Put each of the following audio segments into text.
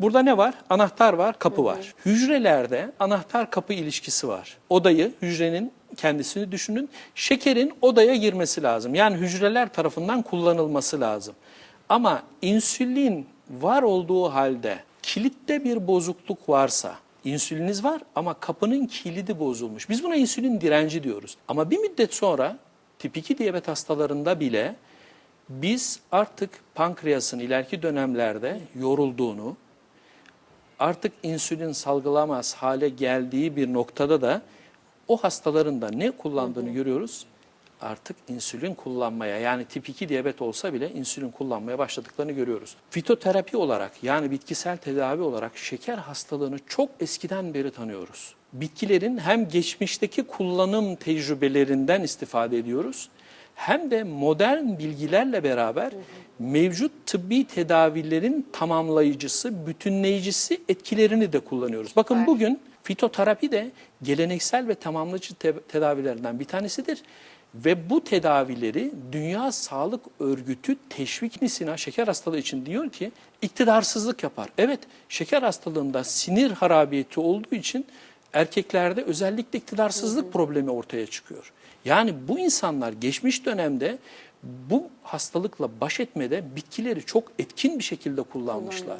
Burada ne var? Anahtar var, kapı var. Hücrelerde anahtar kapı ilişkisi var. Odayı, hücrenin kendisini düşünün. Şekerin odaya girmesi lazım. Yani hücreler tarafından kullanılması lazım. Ama insülin var olduğu halde kilitte bir bozukluk varsa, insüliniz var ama kapının kilidi bozulmuş. Biz buna insülin direnci diyoruz. Ama bir müddet sonra tip 2 diyabet hastalarında bile biz artık pankreasın ileriki dönemlerde yorulduğunu, artık insülin salgılamaz hale geldiği bir noktada da o hastaların da ne kullandığını görüyoruz. Artık insülin kullanmaya yani tip 2 diyabet olsa bile insülin kullanmaya başladıklarını görüyoruz. Fitoterapi olarak yani bitkisel tedavi olarak şeker hastalığını çok eskiden beri tanıyoruz. Bitkilerin hem geçmişteki kullanım tecrübelerinden istifade ediyoruz hem de modern bilgilerle beraber mevcut tıbbi tedavilerin tamamlayıcısı, bütünleyicisi etkilerini de kullanıyoruz. Bakın Süper. bugün fitoterapi de geleneksel ve tamamlayıcı te- tedavilerden bir tanesidir. Ve bu tedavileri Dünya Sağlık Örgütü teşvik nisina şeker hastalığı için diyor ki iktidarsızlık yapar. Evet şeker hastalığında sinir harabiyeti olduğu için erkeklerde özellikle iktidarsızlık problemi ortaya çıkıyor. Yani bu insanlar geçmiş dönemde bu hastalıkla baş etmede bitkileri çok etkin bir şekilde kullanmışlar.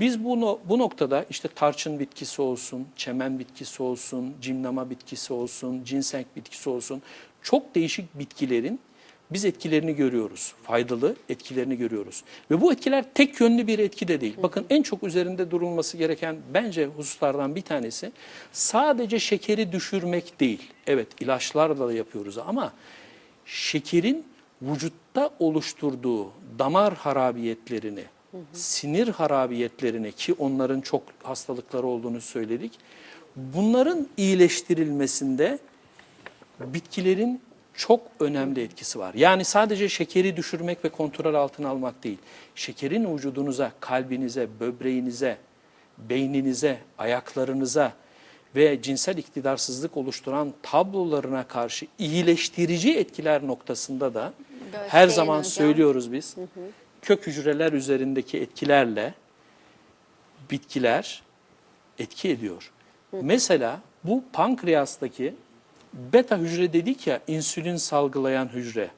Biz bunu bu noktada işte tarçın bitkisi olsun, çemen bitkisi olsun, cimnama bitkisi olsun, ginseng bitkisi olsun çok değişik bitkilerin biz etkilerini görüyoruz. Faydalı etkilerini görüyoruz. Ve bu etkiler tek yönlü bir etki de değil. Bakın en çok üzerinde durulması gereken bence hususlardan bir tanesi sadece şekeri düşürmek değil. Evet ilaçlarla da yapıyoruz ama şekerin vücutta oluşturduğu damar harabiyetlerini, sinir harabiyetlerini ki onların çok hastalıkları olduğunu söyledik. Bunların iyileştirilmesinde bitkilerin çok önemli etkisi var. Yani sadece şekeri düşürmek ve kontrol altına almak değil. Şekerin vücudunuza, kalbinize, böbreğinize, beyninize, ayaklarınıza ve cinsel iktidarsızlık oluşturan tablolarına karşı iyileştirici etkiler noktasında da her Göstereyim zaman hocam. söylüyoruz biz. Kök hücreler üzerindeki etkilerle bitkiler etki ediyor. Mesela bu pankreastaki beta hücre dedik ya insülin salgılayan hücre.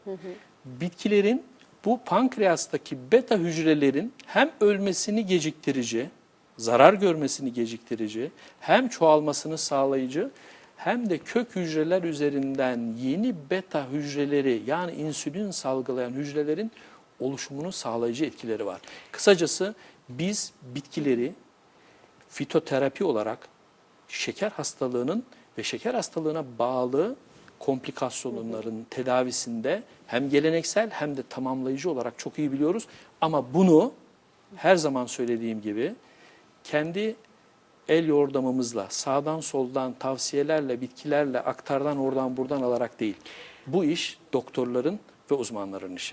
Bitkilerin bu pankreastaki beta hücrelerin hem ölmesini geciktirici, zarar görmesini geciktirici, hem çoğalmasını sağlayıcı hem de kök hücreler üzerinden yeni beta hücreleri yani insülin salgılayan hücrelerin oluşumunu sağlayıcı etkileri var. Kısacası biz bitkileri fitoterapi olarak şeker hastalığının ve şeker hastalığına bağlı komplikasyonların tedavisinde hem geleneksel hem de tamamlayıcı olarak çok iyi biliyoruz. Ama bunu her zaman söylediğim gibi kendi el yordamımızla, sağdan soldan tavsiyelerle, bitkilerle, aktardan oradan buradan alarak değil. Bu iş doktorların ve uzmanların işi.